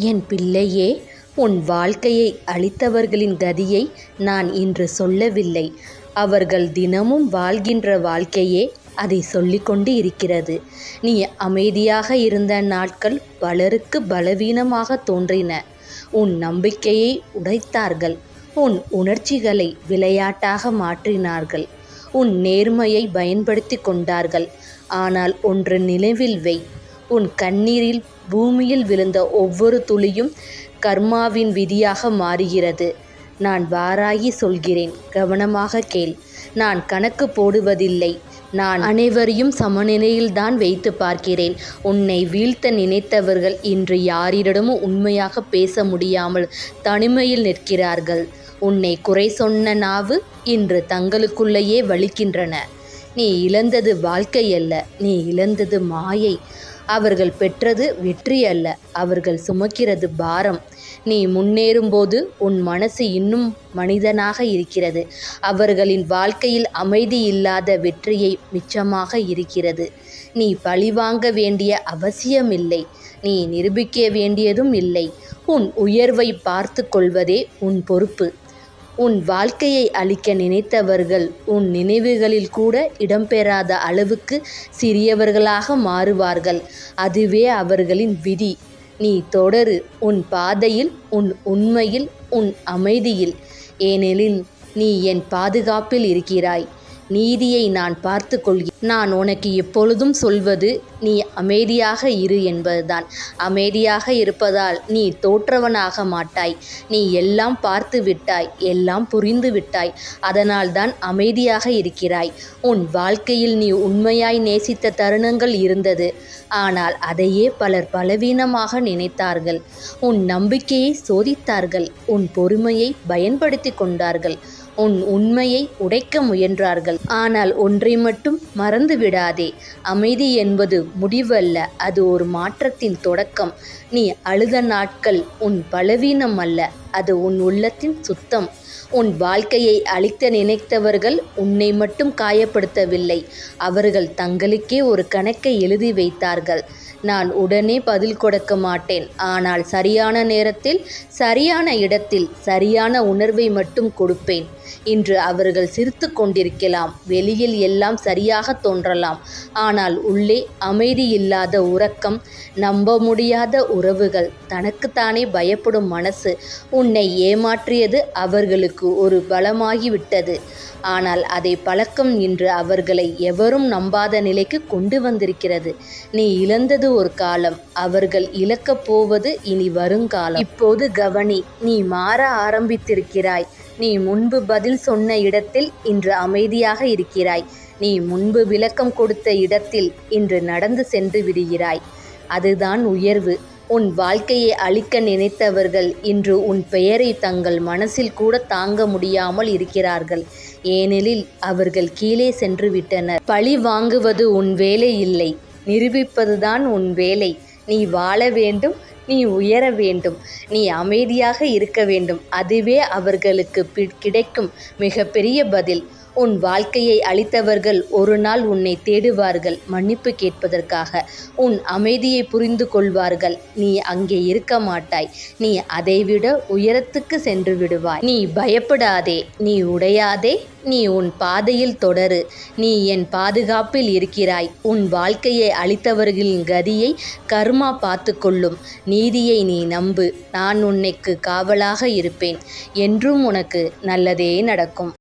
என் பிள்ளையே உன் வாழ்க்கையை அழித்தவர்களின் கதியை நான் இன்று சொல்லவில்லை. அவர்கள் தினமும் வாழ்கின்ற வாழ்க்கையே அதை சொல்லிக்கொண்டு இருக்கிறது. நீ அமைதியாக இருந்த நாட்கள் பலருக்கு பலவீனமாக தோன்றின. உன் நம்பிக்கையை உடைத்தார்கள். உன் உணர்ச்சிகளை விளையாட்டாக மாற்றினார்கள். உன் நேர்மையை பயன்படுத்தி கொண்டார்கள். ஆனால் ஒன்று நினைவில் வை. உன் கண்ணீரில் பூமியில் விழுந்த ஒவ்வொரு துளியும் கர்மாவின் விதியாக மாறுகிறது. நான் வாராகி சொல்கிறேன். கவனமாக கேள். நான் கணக்கு போடுவதில்லை. நான் அனைவரையும் சமநிலையில்தான் வைத்து பார்க்கிறேன். உன்னை வீழ்த்த நினைத்தவர்கள் இன்று யாரிடமும் உண்மையாக பேச முடியாமல் தனிமையில் நிற்கிறார்கள். உன்னை குறை சொன்ன நாவு இன்று தங்களுக்குள்ளேயே வலிக்கின்றன. நீ இழந்தது வாழ்க்கை அல்ல. நீ இழந்தது மாயை. அவர்கள் பெற்றது வெற்றி அல்ல. அவர்கள் சுமக்கிறது பாரம். நீ முன்னேறும்போது உன் மனசு இன்னும் மனிதனாக இருக்கிறது. அவர்களின் வாழ்க்கையில் அமைதி இல்லாத வெற்றியை மிச்சமாக இருக்கிறது. நீ பழிவாங்க வேண்டிய அவசியமில்லை நீ நிரூபிக்க வேண்டியதும் இல்லை. உன் உயர்வை பார்த்து கொள்வதே உன் பொறுப்பு. உன் வாழ்க்கையை அழிக்க நினைத்தவர்கள் உன் நினைவுகளில் கூட இடம்பெறாத அளவுக்கு சிறியவர்களாக மாறுவார்கள். அதுவே அவர்களின் விதி. நீ தொடரு. உன் பாதையில் உன் உண்மையில் உன் அமைதியில். ஏனெனில் நீ என் பாதுகாப்பில் இருக்கிறாய். நீதியை நான் பார்த்து கொள்கிறேன் நான் உனக்கு எப்பொழுதும் சொல்வது நீ அமைதியாக இரு என்பதுதான். அமைதியாக இருப்பதால் நீ தோற்றவனாக மாட்டாய். நீ எல்லாம் பார்த்து விட்டாய் எல்லாம் புரிந்து விட்டாய். அதனால் தான் அமைதியாக இருக்கிறாய். உன் வாழ்க்கையில் நீ உண்மையாய் நேசித்த தருணங்கள் இருந்தது. ஆனால் அதையே பலர் பலவீனமாக நினைத்தார்கள். உன் நம்பிக்கையை சோதித்தார்கள். உன் பொறுமையை பயன்படுத்தி கொண்டார்கள். உன் உண்மையை உடைக்க முயன்றார்கள். ஆனால் ஒன்றை மட்டும் மறந்து விடாதே. அமைதி என்பது முடிவல்ல அது ஒரு மாற்றத்தின் தொடக்கம். நீ அழுத நாட்கள் உன் பலவீனம் அல்ல அது உன் உள்ளத்தின் சுத்தம். உன் வாழ்க்கையை அழிக்க நினைத்தவர்கள் உன்னை மட்டும் காயப்படுத்தவில்லை. அவர்கள் தங்களுக்கே ஒரு கணக்கை எழுதி வைத்தார்கள். நான் உடனே பதில் கொடுக்க மாட்டேன். ஆனால் சரியான நேரத்தில் சரியான இடத்தில் சரியான உணர்வை மட்டும் கொடுப்பேன். இன்று அவர்கள் சிரித்து கொண்டிருக்கலாம். வெளியில் எல்லாம் சரியாக தோன்றலாம். ஆனால் உள்ளே அமைதி இல்லாத உறக்கம் நம்ப முடியாத உறவுகள் தனக்குத்தானே பயப்படும் மனசு உன் உன்னை ஏமாற்றியது அவர்களுக்கு ஒரு பலமாகிவிட்டது. ஆனால் அதை பழக்கம் இன்று அவர்களை எவரும் நம்பாத நிலைக்கு கொண்டு வந்திருக்கிறது. நீ இழந்தது ஒரு காலம் அவர்கள் இழக்கப் போவது இனி வருங்காலம். இப்போது கவனி நீ மாற ஆரம்பித்திருக்கிறாய். நீ முன்பு பதில் சொன்ன இடத்தில் இன்று அமைதியாக இருக்கிறாய். நீ முன்பு விளக்கம் கொடுத்த இடத்தில் இன்று நடந்து சென்று விடுகிறாய். அதுதான் உயர்வு. உன் வாழ்க்கையை அழிக்க நினைத்தவர்கள் இன்று உன் பெயரை தங்கள் மனசில் கூட தாங்க முடியாமல் இருக்கிறார்கள். ஏனெனில் அவர்கள் கீழே சென்று விட்டனர். பழி வாங்குவது உன் வேலை இல்லை. நிரூபிப்பதுதான் உன் வேலை. நீ வாழ வேண்டும். நீ உயர வேண்டும். நீ அமைதியாக இருக்க வேண்டும். அதுவே அவர்களுக்கு கிடைக்கும் மிகப்பெரிய பதில். உன் வாழ்க்கையை அளித்தவர்கள் ஒரு நாள் உன்னை தேடுவார்கள் மன்னிப்பு கேட்பதற்காக. உன் அமைதியை புரிந்து கொள்வார்கள். நீ அங்கே இருக்க மாட்டாய். நீ அதைவிட உயரத்துக்கு சென்று விடுவாய். நீ பயப்படாதே. நீ உடையாதே. நீ உன் பாதையில் தொடரு. நீ என் பாதுகாப்பில் இருக்கிறாய். உன் வாழ்க்கையை அளித்தவர்களின் கதியை கர்மா பார்த்து கொள்ளும். நீதியை நீ நம்பு. நான் உன்னைக்கு காவலாக இருப்பேன். என்றும் உனக்கு நல்லதே நடக்கும்.